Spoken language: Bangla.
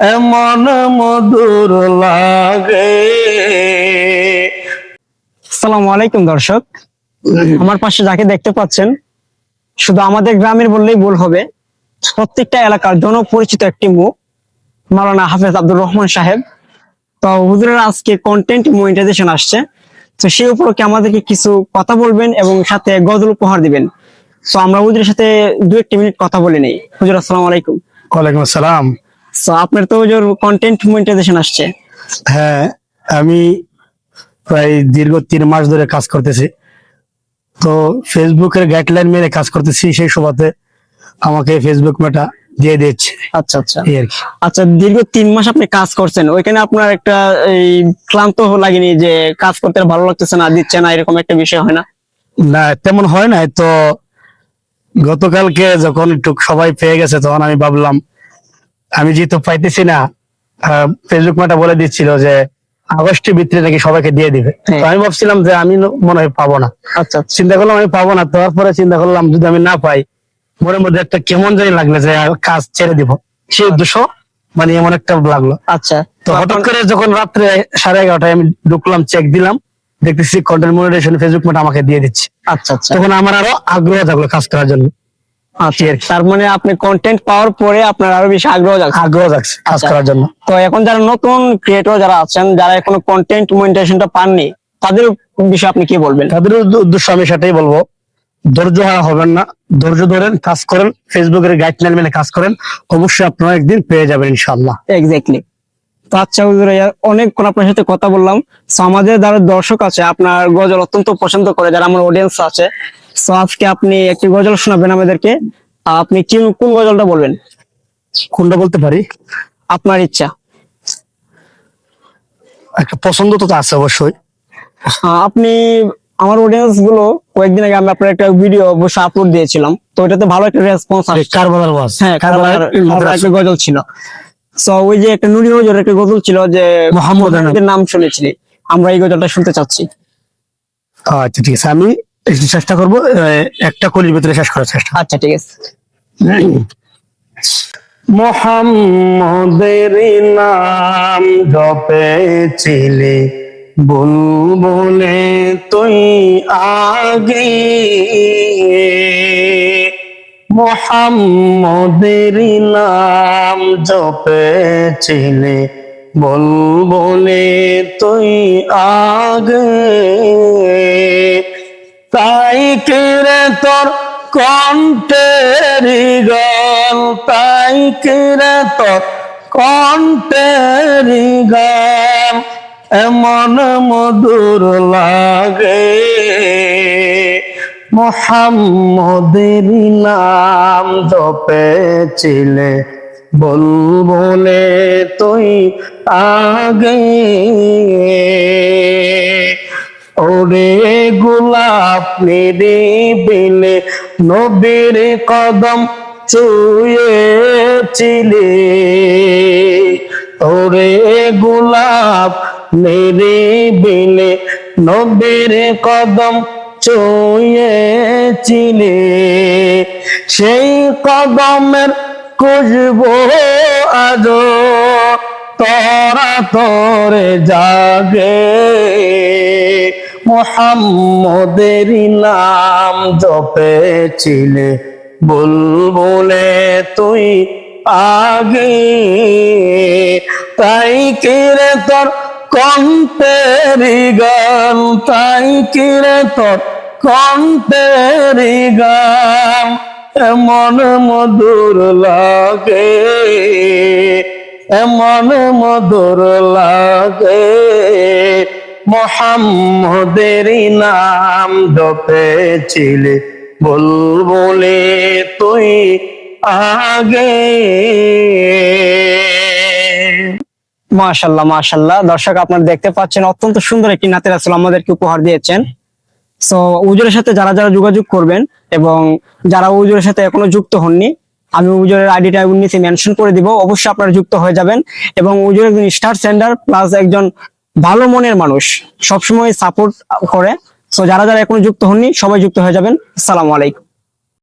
এমন মধুর লাগে। আসসালামু আলাইকুম দর্শক। আমার পাশে যাকে দেখতে পাচ্ছেন শুধু আমাদের গ্রামের বললেই ভুল হবে প্রত্যেকটা এলাকার জনপরিচিত একটি মুখ মাওলানা হাফেজ আব্দুর রহমান সাহেব। তো হুজুরের আজকে কন্টেন্ট মনিটাইজেশন আসছে। তো সেই উপলক্ষে আমাদেরকে কিছু কথা বলবেন এবং সাথে গজল উপহার দিবেন। তো আমরা হুজুরের সাথে দু একটি মিনিট কথা বলে নেই। হুজুর আসসালামু আলাইকুম। ওয়ালাইকুম আসসালাম। তো আপনার তো হুজুর কন্টেন্ট মনিটাইজেশন আসছে। হ্যাঁ আমি প্রায় দীর্ঘ তিন মাস ধরে কাজ করতেছি। তো ফেসবুকের গাইডলাইন মেনে কাজ করতেছি সেই সুবাদে আমাকে ফেসবুক মেটা দিয়ে দিচ্ছে আচ্ছা আচ্ছা। আচ্ছা দীর্ঘ তিন মাস আপনি কাজ করছেন। ওইখানে আপনার একটা এই ক্লান্ত লাগেনি যে কাজ করতে ভালো লাগতেছে না দিচ্ছে না এরকম একটা বিষয় হয় না? না তেমন হয় না তো গতকালকে যখন একটু সবাই পেয়ে গেছে তখন আমি ভাবলাম আমি যেহেতু পাইতেছি না ফেসবুক মাটা বলে দিচ্ছিল যে আগস্টের ভিতরে নাকি সবাইকে দিয়ে দিবে। হ্যাঁ। তো আমি ভাবছিলাম যে আমি মনে হয় পাবো না। আচ্ছা আচ্ছা। চিন্তা করলাম আমি পাবো না তারপরে চিন্তা করলাম যদি আমি না পাই মনের মধ্যে একটা কেমন জানি লাগল যে কাজ ছেড়ে দিব। সেই উদ্দেশ্য মানে এমন একটা লাগল। আচ্ছা। তো হঠাৎ করে যখন রাত্রে সাড়ে এগারোটায় আমি ঢুকলাম চেক দিলাম দেখতেছি কন্টেন্ট মনিটাইজেশন ফেসবুক মাটা আমাকে দিয়ে দিচ্ছে। আচ্ছা আচ্ছা। তখন আমার আরও আগ্রহ থাকল কাজ করার জন্য। আচ্ছা। তার মানে আপনি কন্টেন্ট পাওয়ার পরে আপনার আরও বেশি আগ্রহ আগ্রহ থাকছে কাজ আচ্ছা। করার জন্য। তো এখন যারা নতুন ক্রিয়েটর যারা আছেন যারা এখনও কন্টেন্ট মনিটাইজেশনটা পাননি তাদের বিষয়ে আপনি কি বলবেন? তাদের উদ্দ- উদ্দেশ্য আমি সেটাই বলব। ধৈর্য হারা হবেন না। ধৈর্য ধরেন কাজ করেন ফেসবুকের গাইডলাইন মেনে কাজ করেন অবশ্যই আপনারা একদিন পেয়ে যাবেন ইনশাল্লাহ এক্স্যাক্টলি তো আচ্ছা হুজুর অনেকক্ষণ আপনার সাথে কথা বললাম। আমাদের যারা দর্শক আছে আপনার গজল অত্যন্ত পছন্দ করে যারা আমার অডিয়েন্স আছে তো আজকে আপনি একটি গজল শোনাবেন আমাদেরকে। আপনি কি কোন গজলটা বলবেন? কোনটা বলতে পারি? আপনার ইচ্ছা। একটা পছন্দ তো আছে অবশ্যই। আপনি আমার অডিয়েন্সগুলো কয়েকদিন আগে আমি আপনার একটা ভিডিও অবশ্য আপলোড দিয়েছিলাম। তো ওটাতে ভালো একটা রেসপন্স আসছে। কারবালার ওয়াজ। হ্যাঁ কারবালার একটা গজল ছিল। তো ওই যে একটা নুরি হজর একটা গজল ছিল যে মোহাম্মদের নাম। শুনেছিলি। আমরা এই গজলটা শুনতে চাচ্ছি। আচ্ছা ঠিক আছে। আমি চেষ্টা করব আহ, একটা কলির ভিতরে শেষ করার চেষ্টা। আচ্ছা ঠিক আছে। মোহাম্মদের নাম জপে জপেছিলে বুলবুলে তুই আগে মোহাম্মদের নাম জপে জপেছিলে বুলবুলে তুই আগে তাই কেড়ে তোর কণ্ঠের গান তাই কেড়ে তোর কণ্ঠের গান এমন মধুর লাগে। মোহাম্মদের নাম জপেছিলে বলবলে তুই আগে। ওরে গোলাপ মেরে বেলে নবীর কদম চুয়েছিলে ওরে গোলাপ মেরে বেলে নবীর কদম চুয়েছিলে সেই কদমের খুশবু আজো তোরা তোরে জাগে। মোহাম্মদের নাম জপেছিলে বুলবুলে তুই আগে। তাই কিরে তোর কণ্ঠের গান? তাই কিরে তোর কণ্ঠের গান? এমন মধুর লাগে, এমন মধুর লাগে। মোহাম্মদের নাম জপেছিলে, বুলবুলে তুই আগে। মাশাল্লাহ মাশাল্লাহ। দর্শক, আপনারা দেখতে পাচ্ছেন অত্যন্ত সুন্দর একটি নাতের আসলে আমাদেরকে উপহার দিয়েছেন। সো উজুরের সাথে যারা যারা যোগাযোগ করবেন এবং যারা উজুরের সাথে এখনও যুক্ত হননি, আমি উজুরের আইডিটা নিচে মেনশন করে দিব। অবশ্যই আপনারা যুক্ত হয়ে যাবেন এবং উজুর একজন স্টার সেন্ডার প্লাস একজন ভালো মনের মানুষ সবসময় সাপোর্ট করে। তো যারা যারা এখনও যুক্ত হননি, সবাই যুক্ত হয়ে যাবেন। আসসালামু আলাইকুম।